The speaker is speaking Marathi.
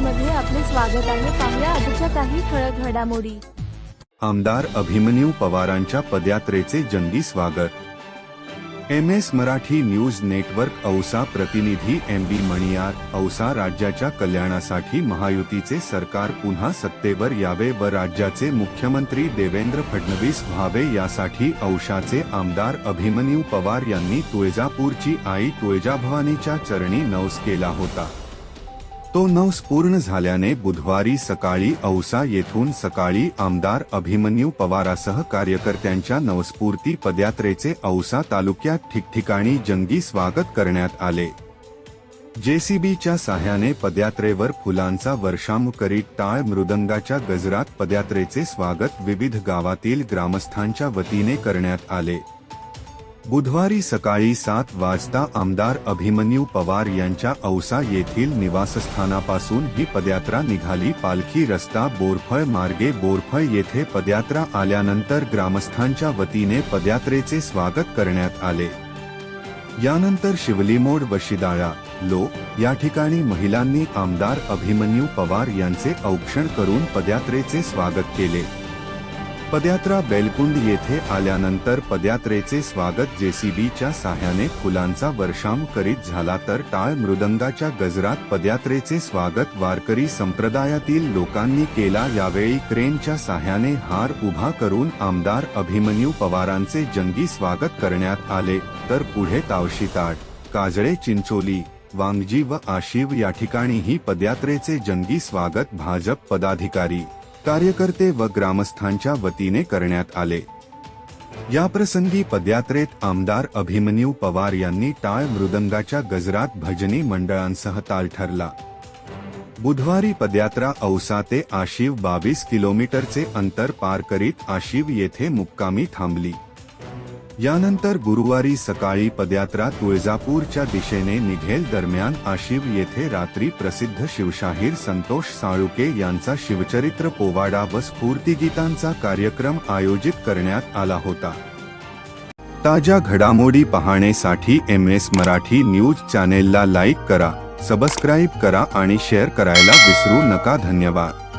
स्वागत आहे. पाहुया आजच्या काही ठळक घडामोडी. आमदार अभिमन्यू पवारांच्या पदयात्रेचे जंगी स्वागत. M S Marathi news network Ausa प्रतिनिधी एम बी मणियार औसा राज्याच्या कल्याणासाठी महायुतीचे सरकार पुन्हा सत्तेवर यावे व राज्याचे मुख्यमंत्री देवेंद्र फडणवीस व्हावे यासाठी औशाचे आमदार अभिमन्यू पवार यांनी तुळजापूरची आई तुळजाभवानीच्या चरणी नवस केला होता. तो नवस पूर्ण झाल्याने बुधवारी सकाळी औसा येथून सकाळी आमदार अभिमन्यू पवारासह कार्यकर्त्यांच्या नवस्फूर्ती पदयात्रेचे औसा तालुक्यात ठिकठिकाणी जंगी स्वागत करण्यात आले. जेसीबीच्या साह्याने पदयात्रेवर फुलांचा वर्षाम करीत टाळ मृदंगाच्या गजरात पदयात्रेचे स्वागत विविध गावातील ग्रामस्थांच्या वतीने करण्यात आले. बुधवारी सकाळी सात वाजता आमदार अभिमन्यू पवार यांच्या औसा येथील निवासस्थानापासून ही पदयात्रा निघाली. पालखी रस्ता बोरफळ मार्गे बोरफळ येथे पदयात्रा आल्यानंतर ग्रामस्थांच्या वतीने पदयात्रेचे स्वागत करण्यात आले. यानंतर शिवलीमोड व शिदाळा लो या ठिकाणी महिलांनी आमदार अभिमन्यू पवार यांचे औक्षण करून पदयात्रेचे स्वागत केले. पदयात्रा बेलकुंड येथे आल्यानंतर पदयात्रेचे स्वागत जेसीबीच्या साह्याने फुलांचा वर्षाम करीत झाला तर टाळ मृदंगाच्या गजरात पदयात्रेचे स्वागत वारकरी संप्रदायातील लोकांनी केला. यावेळी क्रेनच्या साह्याने हार उभा करून आमदार अभिमन्यू पवारांचे जंगी स्वागत करण्यात आले. तर पुढे तावशीताट काजळे चिंचोली वांगजी व आशिव या ठिकाणीही पदयात्रेचे जंगी स्वागत भाजप पदाधिकारी कार्यकर्ते व ग्रामस्थांच्या वतीने करण्यात आले. या प्रसंगी पदयात्रेत आमदार अभिमन्यू पवार यांनी टाळ मृदंगाच्या गजरात भजनी मंडळांसह ताल ठरला. बुधवारी पदयात्रा औसा ते आशिव बावीस किलोमीटरचे अंतर पार करीत आशिव येथे मुक्कामी थांबली. यानंतर गुरुवारी सकाळी पदयात्रा तुळजापूरच्या दिशेने निघेल दरम्यान आशिव येथे रात्री प्रसिद्ध शिवशाहीर संतोष साळुके यांचा शिवचरित्र पोवाडा व स्फूर्तिगीतांचा कार्यक्रम आयोजित करण्यात आला होता. ताज्या घडामोडी पाहण्यासाठी एम एस मराठी न्यूज चॅनेलला लाईक करा सबस्क्राईब करा आणि शेअर करायला विसरू नका. धन्यवाद.